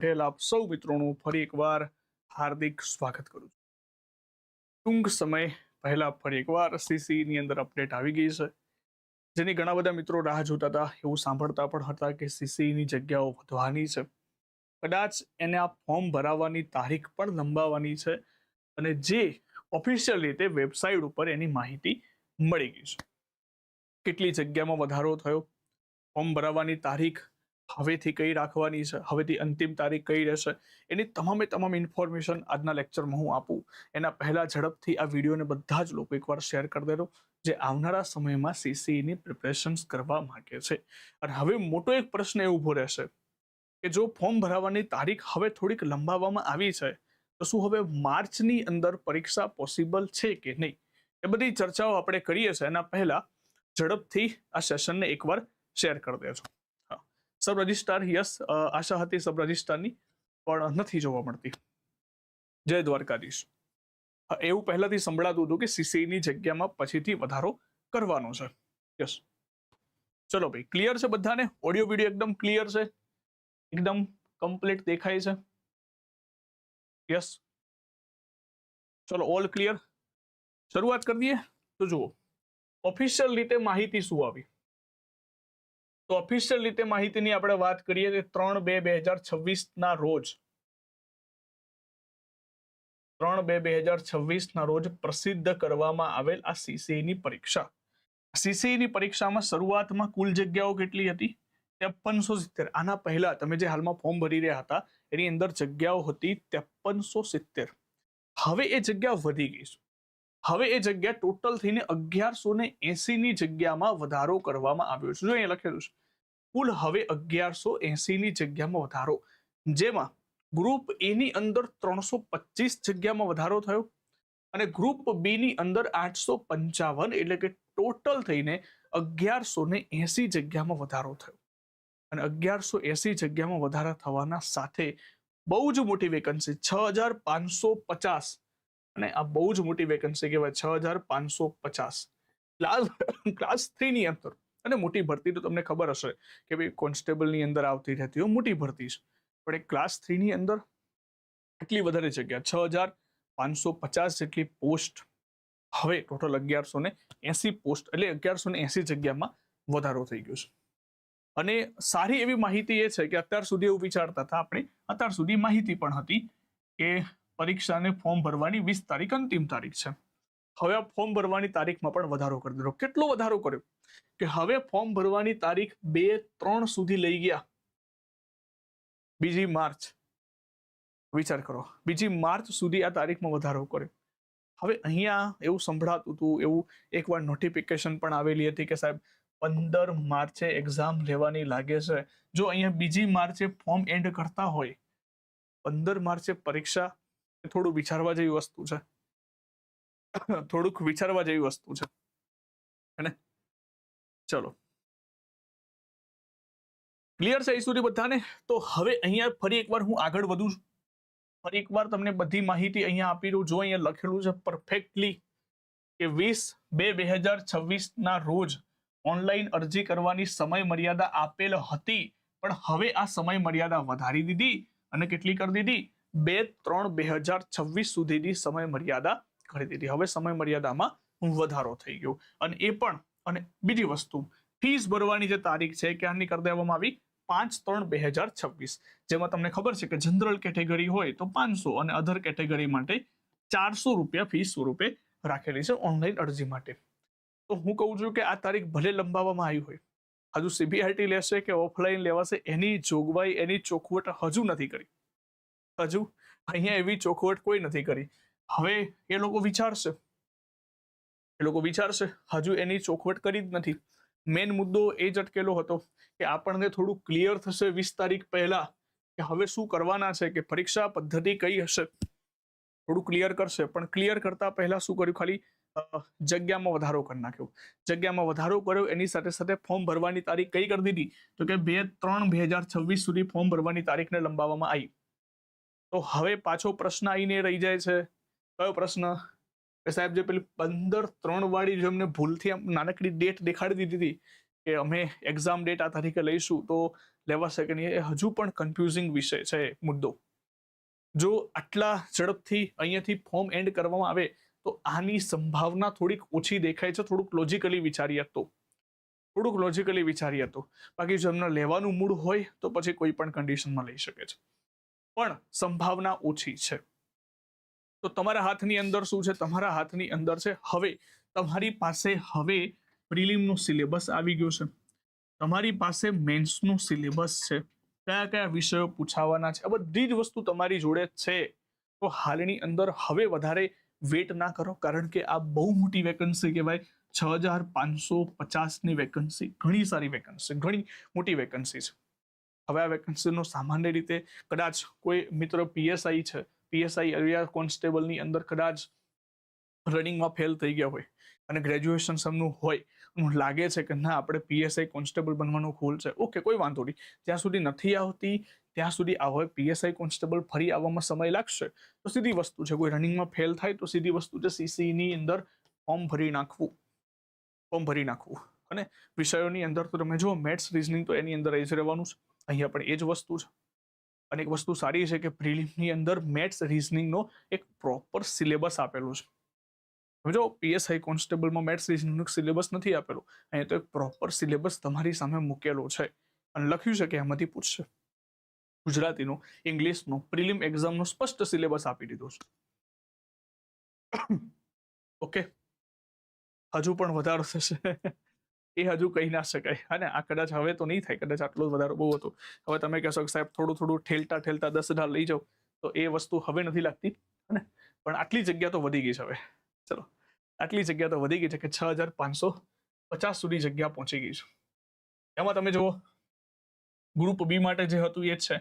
પહેલા આપ સૌ મિત્રોનું ફરી એકવાર હાર્દિક સ્વાગત કરું છું. ટૂંક સમય પહેલાં ફરી એકવાર સીસીની અંદર અપડેટ આવી ગઈ છે. જેની ઘણા બધા મિત્રો રાહ જોતા હતા, એવું સાંભળતા પણ હતા કે સીસીની જગ્યાઓ વધવાની છે. કદાચ એને આ ફોર્મ ભરાવવાની તારીખ પણ લંબાવવાની છે અને જે ઓફિશિયલ રીતે વેબસાઇટ ઉપર એની માહિતી મળી ગઈ છે. કેટલી જગ્યામાં વધારો થયો? ફોર્મ ભરાવવાની તારીખ હવેથી કઈ રાખવાની છે? હવેથી અંતિમ તારીખ કઈ રહેશે? એની તમામે તમામ ઇન્ફોર્મેશન આજના લેક્ચરમાં હું આપું. એના પહેલાં ઝડપથી આ વિડીયોને બધા જ લોકો એકવાર શેર કરી દેજો, જે આવનારા સમયમાં સીસીઈની પ્રિપરેશન્સ કરવા માંગે છે. અને હવે મોટો એક પ્રશ્ન એ ઊભો રહેશે કે જો ફોર્મ ભરાવવાની તારીખ હવે થોડીક લંબાવવામાં આવી છે, તો શું હવે માર્ચની અંદર પરીક્ષા પોસિબલ છે કે નહીં? એ બધી ચર્ચાઓ આપણે કરીએ છીએ. એના પહેલાં ઝડપથી આ સેશનને એકવાર શેર કરી દેજો. સબ રજિસ્ટ્રાર યસ આશા હતી સબ રજિસ્ટ્રારની પણ નથી જોવા મળતી. જય દ્વારકાધીશ. હા, એવું પહેલાથી સંભળાતું હતું કે સીસીની જગ્યામાં પછીથી વધારો કરવાનો છે. યસ. ચલો ભાઈ ક્લિયર છે બધાને? ઓડિયો વીડિયો એકદમ ક્લિયર છે. એકદમ કમ્પ્લીટ દેખાય છે. યસ. ચલો ઓલ ક્લિયર શરૂઆત કરી દઈએ તો જુઓ. ઓફિશિયલ રીતે માહિતી શું આવી? તો ઓફિશિયલ રીતે માહિતીની આપણે વાત કરીએ કે ત્રણ બે બે હજાર છવ્વીસ ના રોજ, ત્રણ બે બે હજાર છવ્વીસ ના રોજ પ્રસિદ્ધ કરવામાં આવેલ આ સીસીઈની પરીક્ષા. સીસીઈની પરીક્ષામાં શરૂઆતમાં કુલ જગ્યાઓ કેટલી હતી? ત્રેપનસો સિત્તેર. આના પહેલા તમે જે હાલમાં ફોર્મ ભરી રહ્યા હતા, એની અંદર જગ્યાઓ હતી ત્રેપનસો સિત્તેર. હવે એ જગ્યા વધી ગઈ છે. હવે એ જગ્યા ટોટલ થઈને અગિયારસો ને એસી ની જગ્યામાં વધારો કરવામાં આવ્યો છે. જો અહીંયા લખેલું છે કુલ હવે અગિયારસો એસીની જગ્યામાં વધારો. જેમાં ગ્રુપ એ ની અંદર ત્રણસો પચીસ જગ્યામાં વધારો થયો અને ગ્રુપ બી ની અંદર આઠસો પંચાવન એટલે કે ટોટલ થઈને અગિયારસો ને એસી જગ્યામાં વધારો થયો. અને અગિયારસો એસી જગ્યામાં વધારા થવાના સાથે બહુ જ મોટી વેકન્સી છ હજાર પાંચસો પચાસ અને આ બહુ જ મોટી વેકન્સી કહેવાય છ હજાર પાંચસો પચાસ. ક્લાસ ક્લાસ થ્રીની અંદર અને મોટી ભરતી તો તમને ખબર હશે કે ભાઈ કોન્સ્ટેબલની અંદર આવતી રહેતી હોય, મોટી ભરતી છે. પણ એ ક્લાસ થ્રીની અંદર એટલી વધારે જગ્યા, છ હજાર પાંચસો પચાસ જેટલી પોસ્ટ, હવે ટોટલ અગિયારસો ને એસી પોસ્ટ, એટલે અગિયારસો ને એસી જગ્યામાં વધારો થઈ ગયો છે. અને સારી એવી માહિતી એ છે કે અત્યાર સુધી એવું વિચારતા હતા આપણે, અત્યાર સુધી માહિતી પણ હતી કે પરીક્ષાને ફોર્મ ભરવાની વીસ તારીખ અંતિમ તારીખ છે. હવે આ ફોર્મ ભરવાની તારીખમાં પણ વધારો કરી દીધો. કેટલો વધારો કર્યો? કે હવે ફોર્મ ભરવાની તારીખ બે ત્રણ સુધી લઈ ગયા. બીજી માર્ચ. વિચાર કરો. બીજી માર્ચ સુધી આ તારીખમાં વધારો કર્યો. હવે અહીંયા એવું સંભળાતું હતું, એવું એકવાર નોટિફિકેશન પણ આવેલી હતી કે સાહેબ, પંદર માર્ચે એક્ઝામ લેવાની લાગે છે. જો અહીંયા બીજી માર્ચે ફોર્મ એન્ડ કરતા હોય, પંદર માર્ચે પરીક્ષા થોડું વિચારવા જેવી વસ્તુ છે. થોડુંક વિચારવા જેવી વસ્તુ છે. હેને ચલો. ક્લિયર છે એ બધાને? તો હવે અહીંયા ફરી એકવાર હું આગળ વધું છું. ફરી એકવાર તમને બધી માહિતી અહીંયા આપી દઉં. જો અહીંયા લખેલું છે પરફેક્ટલી કે વીસ બે બે હજાર છવ્વીસના રોજ ઓનલાઈન અરજી કરવાની સમય મર્યાદા આપેલ હતી, પણ હવે આ સમય મર્યાદા વધારી દીધી અને કેટલી કરી દીધી? બે ત્રણ બે હજાર છવ્વીસ સુધીની સમય મર્યાદા કરી દીધી. હવે સમય મર્યાદામાં વધારો થઈ ગયો. અને એ પણ, અને બીજી વસ્તુ, ફીસ ભરવાની જે તારીખ છે ક્યારની કરી દેવામાં આવી? પાંચ ત્રણ બે હજાર છવ્વીસ. જેમાં તમને ખબર છે કે જનરલ કેટેગરી હોય તો પાંચસો અને અધર કેટેગરી માટે ચારસો રૂપિયા ફી સ્વરૂપે રાખેલી છે ઓનલાઈન અરજી માટે. તો હું કહું છું કે આ તારીખ ભલે લંબાવવામાં આવી હોય, હજુ સીબીઆરટી લેશે કે ઓફલાઈન લેવાશે, એની જોગવાઈ, એની ચોખવટ હજુ નથી કરી. હજુ અહીંયા એવી ચોખવટ કોઈ નથી કરી. હવે એ લોકો વિચારશે. એ લોકો વિચારશે, હજુ એની ચોખવટ કરી જ નથી. મેન મુદ્દો એ જ અટકેલો હતો કે આપણને થોડું ક્લિયર થશે વીસ તારીખ પહેલા કે હવે શું કરવાના છે કે પરીક્ષા પદ્ધતિ કઈ હશે. થોડું ક્લિયર કરશે, પણ ક્લિયર કરતા પહેલા શું કર્યું? ખાલી જગ્યામાં વધારો કરી નાખ્યો. જગ્યામાં વધારો કર્યો, એની સાથે સાથે ફોર્મ ભરવાની તારીખ કઈ કરી દીધી? તો કે બે ત્રણ બે હજાર છવ્વીસ સુધી ફોર્મ ભરવાની તારીખને લંબાવવામાં આવી. તો હવે પાછો પ્રશ્ન આવીને રહી જાય છે કયો પ્રશ્ન? કે સાહેબ, જે પેલી પંદર ત્રણ વાળી જો અમને ભૂલથી આમ નાનકડી ડેટ દેખાડી દીધી હતી કે અમે એક્ઝામ ડેટ આ તારીખે લઈશું, તો લેવા શકે નહીં. એ હજુ પણ કન્ફ્યુઝિંગ વિષય છે મુદ્દો. જો આટલા ઝડપથી અહીંયાથી ફોર્મ એન્ડ કરવામાં આવે, તો આની સંભાવના થોડીક ઓછી દેખાય છે. થોડુંક લોજિકલી વિચારીએ તો. થોડુંક લોજિકલી વિચારીએ તો. બાકી જો એમને લેવાનું મૂડ હોય, તો પછી કોઈ પણ કન્ડિશનમાં લઈ શકે છે. પણ સંભાવના ઓછી છે. તો તમારા હાથની અંદર શું છે? તમારા હાથની અંદર છે હવે. તમારી પાસે હવે પ્રિલિમનો સિલેબસ આવી ગયું છે. તમારી પાસે મેન્સનું સિલેબસ છે. કયા કયા વિષયો પૂછાવાના છે? આ બધી જ વસ્તુ તમારી જોડે છે. તો હાલની અંદર હવે વધારે વેટ ના કરો, કારણ કે આ બહુ મોટી વેકન્સી કહેવાય. છ હજાર પાંચસો પચાસની વેકન્સી. ઘણી સારી વેકન્સી, ઘણી મોટી વેકન્સી છે. હવે આ વેકન્સીનો સામાન્ય રીતે કદાચ કોઈ મિત્ર પીએસઆઈ છે પીએસઆઈ એરિયા કોન્સ્ટેબલની અંદર કદાચ રનિંગમાં ફેલ થઈ ગયા હોય અને ગ્રેજ્યુએશન સમનું હોય લાગે છે કે ના, આપણે પીએસઆઈ કોન્સ્ટેબલ બનવાનો ખોલ છે ઓકે કોઈ વાંધો નહીં. જ્યાં સુધી નથી આવતી, ત્યાં સુધી આ હોય. પીએસઆઈ કોન્સ્ટેબલ ફરી આવવામાં સમય લાગશે. તો સીધી વસ્તુ છે. કોઈ રનિંગમાં ફેલ થાય તો સીધી વસ્તુ છે સીસીની અંદર ફોર્મ ભરી નાખવું. ફોર્મ ભરી નાખવું. અને વિષયોની અંદર તો તમે જુઓ મેથ્સ રીઝનિંગ તો એની અંદર એ જ રહેવાનું છે. અહીંયા પણ એ જ વસ્તુ છે. અને એક વસ્તુ સારી છે કે પ્રિલિમની અંદર મેથ્સ રિઝનિંગનો એક પ્રોપર સિલેબસ આપેલો છે. સમજો પીએસઆઈ કોન્સ્ટેબલમાં મેથ્સ રિઝનિંગનો સિલેબસ નથી આપેલો. અહીંયા તો એક પ્રોપર સિલેબસ તમારી સામે મૂકેલો છે. અને લખ્યું છે કે એમાંથી પૂછશે. ગુજરાતીનો, ઇંગ્લિશનો, પ્રિલિમ એક્ઝામનો સ્પષ્ટ સિલેબસ આપી દીધો છે. ઓકે. હજુ પણ વધારો થશે. એ હજુ કહી ના શકાય. અને આ કદાચ હવે તો નહીં થાય, કદાચ આટલો વધારો બહુ હતો. હવે તમે કહેશો કે સાહેબ થોડું થોડું ઠેલતા ઠેલતા દસ હજાર લઈ જાઓ, તો એ વસ્તુ હવે નથી લાગતી અને પણ આટલી જગ્યા તો વધી ગઈ છે હવે. ચલો. આટલી જગ્યા તો વધી ગઈ છે કે છ હજાર પાંચસો પચાસ સુધી જગ્યા પહોંચી ગઈ છે. એમાં તમે જુઓ ગ્રુપ બી માટે જે હતું એ જ છે.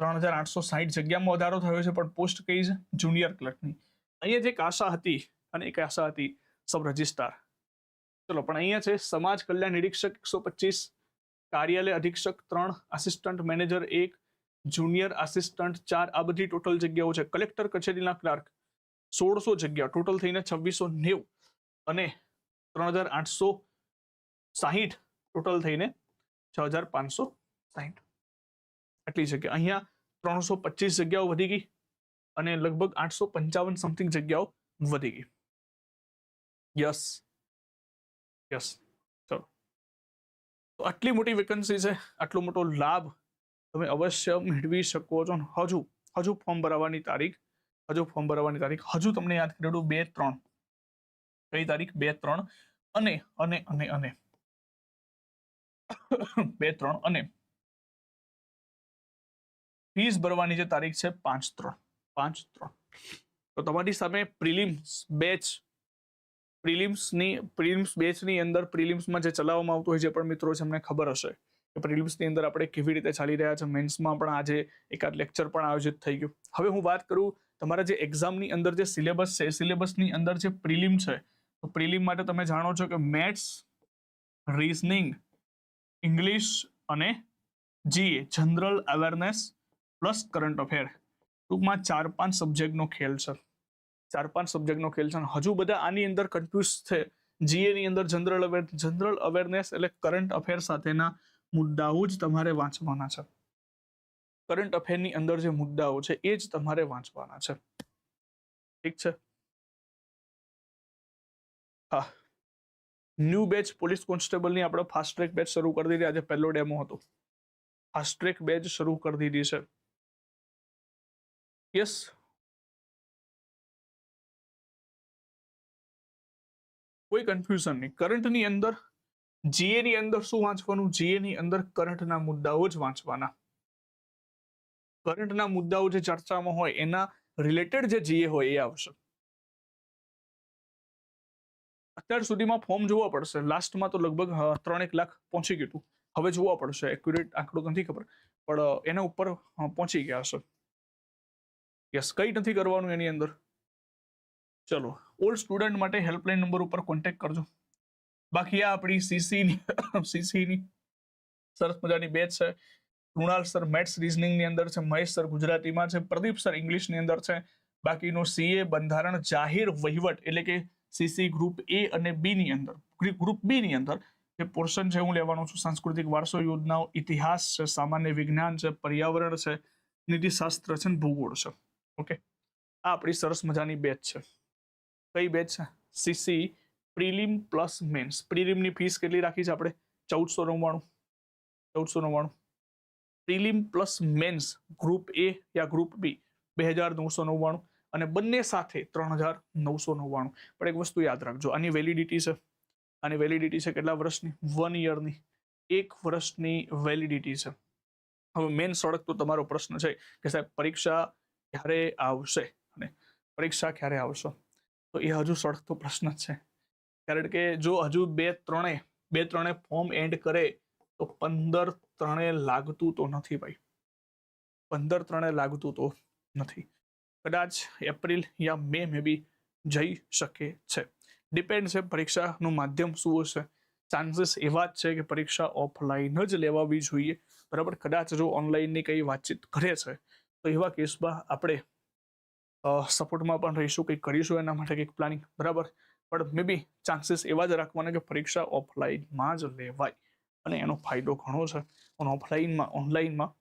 ત્રણ હજાર આઠસો સાહીઠ જગ્યામાં વધારો થયો છે, પણ પોસ્ટ કઈ છે? જુનિયર ક્લર્કની અહીંયા જે એક આશા હતી, અને એક આશા હતી સબ રજિસ્ટ્રાર ચલો પણ અહીંયા છે સમાજ કલ્યાણ નિરીક્ષક એકસો પચીસ કાર્યાલય અધિક્ષક ત્રણ આસિસ્ટન્ટ મેનેજર એક જુનિયર આસિસ્ટન્ટ ચાર આ બધી ટોટલ જગ્યાઓ છે. કલેક્ટર કચેરીના ક્લાર્ક સોળસો જગ્યા ટોટલ થઈને છવ્વીસો નેવું અને ત્રણ હજાર આઠસો સાહીઠ ટોટલ થઈને છ હજાર પાંચસો સાહીઠ. આટલી જગ્યા. અહીંયા ત્રણસો પચીસ જગ્યાઓ વધી ગઈ અને લગભગ આઠસો પંચાવન સમથિંગ જગ્યાઓ વધી ગઈ. યસ યસ ચલો તો આટલી મોટી વેકન્સી છે આટલો મોટો લાભ તમે અવશ્ય મેળવી શકો છો. હજુ હજુ ફોર્મ ભરાવાની તારીખ, હજુ ફોર્મ ભરાવાની તારીખ, હજુ તમને યાદ કરેલું બે ત્રણ. કઈ તારીખ? બે ત્રણ અને અને અને અને. બે ત્રણ અને. ફીસ ભરવાની જે તારીખ છે, પાંચ ત્રણ. પાંચ ત્રણ. તો તમારી સામે પ્રિલિમ્સ બેચ પ્રિલિમ્સની પ્રિલિમ્સ બેચની અંદર પ્રિલિમ્સમાં જે ચલાવવામાં આવતું હોય જે પણ મિત્રો છે એમને ખબર હશે. કે પ્રિલિમ્સની અંદર આપણે કેવી રીતે ચાલી રહ્યા છે મેન્સમાં પણ આજે એકાદ લેક્ચર પણ આયોજિત થઈ ગયું. હવે હું વાત કરું તમારા જે એક્ઝામની અંદર જે સિલેબસ છે સિલેબસની અંદર જે પ્રિલિમ છે, તો પ્રિલિમ માટે તમે જાણો છો કે મેથ્સ રીઝનિંગ ઇંગ્લિશ અને GA general awareness plus current affair ટૂંકમાં ચાર પાંચ સબ્જેક્ટનો ખેલ છે. ચાર પાંચ સબ્જેક્ટનો ખેલ છે હજુ બધા આની અંદર કન્ફ્યુઝ છે. જીએ ની અંદર જનરલ અવેર જનરલ અવેરનેસ એટલે કરંટ અફેર સાથેના મુદ્દાઓ જ તમારે વાંચવાના છે. કરંટ અફેરની અંદર જે મુદ્દાઓ છે એ જ તમારે વાંચવાના છે. ઠીક છે? હા. ન્યૂ બેચ પોલીસ કોન્સ્ટેબલની આપણે ફાસ્ટ ટ્રેક બેચ શરૂ કરી દીધી. આજે પહેલો ડેમો હતો. ફાસ્ટ ટ્રેક બેચ શરૂ કરી દીધી છે. યસ કોઈ કન્ફ્યુઝન નહીં. કરંટની અંદર જીએ ની અંદર શું વાંચવાનું? જીએ ની અંદર કરંટના મુદ્દાઓ જ વાંચવાના. કરંટના મુદ્દાઓ જે ચર્ચામાં હોય, એના રિલેટેડ જે જીએ હોય, એ આવશે. અત્યાર સુધીમાં ફોર્મ જોવા પડશે. લાસ્ટમાં તો લગભગ ત્રણેક લાખ પહોંચી ગયું હવે જોવા પડશે. એક્યુરેટ આંકડો નથી ખબર, પણ એના ઉપર પહોંચી ગયા હશે. યસ કઈ નથી કરવાનું એની અંદર. ચલો ઓલ સ્ટુડન્ટ માટે હેલ્પલાઇન નંબર ઉપર કોન્ટેક્ટ કરજો. બાકી આ આપણી સીસીની સીસીની સરસ મજાની બેચ છે. કૃણાલ સર મેથ્સ રિઝનિંગની અંદર છે, મહેશ સર ગુજરાતીમાં છે, પ્રદીપ સર ઇંગ્લિશની અંદર છે. બાકીનું સીએ બંધારણ જાહેર વહીવટ એટલે કે સીસી ગ્રુપ એ અને બીની અંદર ગ્રુપ બીની અંદર જે પોર્શન છે, હું લેવાનો છું. સાંસ્કૃતિક વારસો, યોજનાઓ, ઇતિહાસ છે, સામાન્ય વિજ્ઞાન છે, પર્યાવરણ છે, નીતિશાસ્ત્ર છે ભૂગોળ છે. ઓકે આ આપણી સરસ મજાની બેચ છે. કઈ બેચ છે? સીસી પ્રિલિમ પ્લસ મેન્સ પ્રિલિમની ફીસ કેટલી રાખી છે આપણે? ચૌદસો નવ્વાણું ચૌદસો નવ્વાણું prelim plus mains group A yeah group B બે હજાર નવસો નવ્વાણું અને બંને સાથે ત્રણ હજાર નવસો નવ્વાણું પણ એક વસ્તુ યાદ રાખજો, આની વેલિડિટી છે. આની વેલિડિટી છે કેટલા વર્ષની? વન યરની એક વર્ષની વેલિડિટી છે. હવે મેન સડક તો તમારો પ્રશ્ન છે કે સાહેબ, પરીક્ષા ક્યારે આવશે? અને પરીક્ષા ક્યારે આવશે? તો એ હજુ સળગતો પ્રશ્ન છે. કારણ કે જો હજુ બે ત્રણે બે ત્રણે ફોર્મ એન્ડ કરે, તો પંદર ત્રણે લાગતું તો નથી ભાઈ. પંદર ત્રણે લાગતું તો નથી. કદાચ એપ્રિલ યા મે મે બી જઈ શકે છે. ડિપેન્ડ છે પરીક્ષાનું માધ્યમ શું હશે. ચાન્સીસ એવા જ છે કે પરીક્ષા ઓફલાઈન જ લેવાવી જોઈએ. બરાબર? કદાચ જો ઓનલાઈનની કંઈ વાતચીત કરે છે, તો એવા કેસમાં આપણે સપોર્ટમાં પણ રહીશું, કંઈક કરીશું એના માટે કંઈક પ્લાનિંગ બરાબર? પણ મે બી ચાન્સીસ એવા જ રાખવાના કે પરીક્ષા ઓફલાઈનમાં જ લેવાય. અને એનો ફાયદો ઘણો છે. અને ઓફલાઈનમાં ઓનલાઈનમાં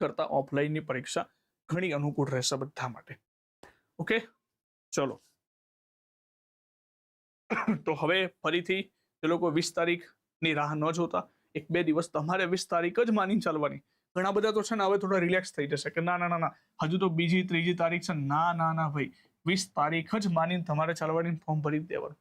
કરતાં ઓફલાઈનની પરીક્ષા ઘણી અનુકૂળ રહેશે બધા માટે. ઓકે ચલો. તો હવે ફરીથી એ લોકો વીસ તારીખની રાહ ન જોતા. એક બે દિવસ તમારે વીસ તારીખ જ માની ચાલવાની. ઘણા બધા તો છે ને હવે થોડા રિલેક્સ થઈ જશે કે ના ના ના હજુ તો બીજી, ત્રીજી તારીખ છે ના ના ના ભાઈ. વીસ તારીખ જ માનીને તમારે ચાલવાની ફોર્મ ભરી દેવાનું.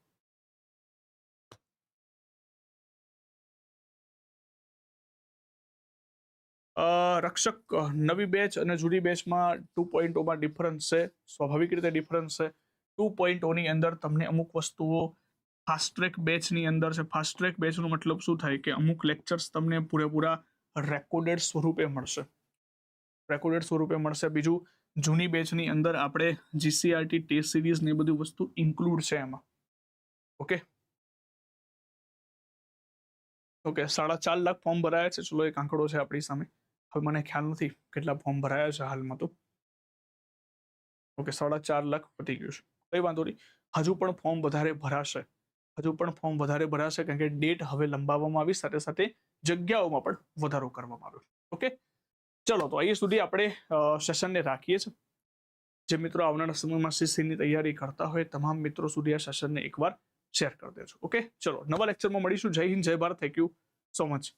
રક્ષક, નવી બેચ અને જૂની બેચમાં ટુ પોઈન્ટ ઓમાં ડિફરન્સ છે. સ્વાભાવિક રીતે ડિફરન્સ છે. ટુ પોઈન્ટ ઓની અંદર તમને અમુક વસ્તુઓ ફાસ્ટ ટ્રેક બેચની અંદર છે. ફાસ્ટ ટ્રેક બેચનો મતલબ શું થાય કે અમુક લેક્ચર્સ તમને પૂરેપૂરા રેકોર્ડેડ સ્વરૂપે મળશે. રેકોર્ડેડ સ્વરૂપે મળશે. બીજું, જૂની બેચની અંદર આપણે જીસીઆરટી ટેસ્ટ સિરીઝ ને બધી વસ્તુ ઇન્ક્લુડ છે એમાં. ઓકે? ઓકે, સાડા ચાર લાખ ફોર્મ ભરાયા છે. ચલો, એક આંકડો છે આપણી સામે. હવે મને ખ્યાલ નથી કેટલા ફોર્મ ભરાયા છે હાલમાં તો. ઓકે, સાડા ચાર લાખ પતી ગયું છે. કઈ વાંધો નહીં. હજુ પણ ફોર્મ વધારે ભરાશે. હજુ પણ ફોર્મ વધારે ભરાશે કારણ કે ડેટ હવે લંબાવવામાં આવી, સાથે સાથે જગ્યાઓમાં પણ વધારો કરવામાં આવ્યો. ઓકે ચલો, તો અહીં સુધી આપણે સેશનને રાખીએ છીએ. જે મિત્રો આવનારા સમયમાં સીસીની તૈયારી કરતા હોય, તમામ મિત્રો સુધી આ સેશનને એકવાર શેર કરી દેજો. ઓકે ચલો, નવા લેક્ચરમાં મળીશું. જય હિન્દ, જય Bharat. Thank you so much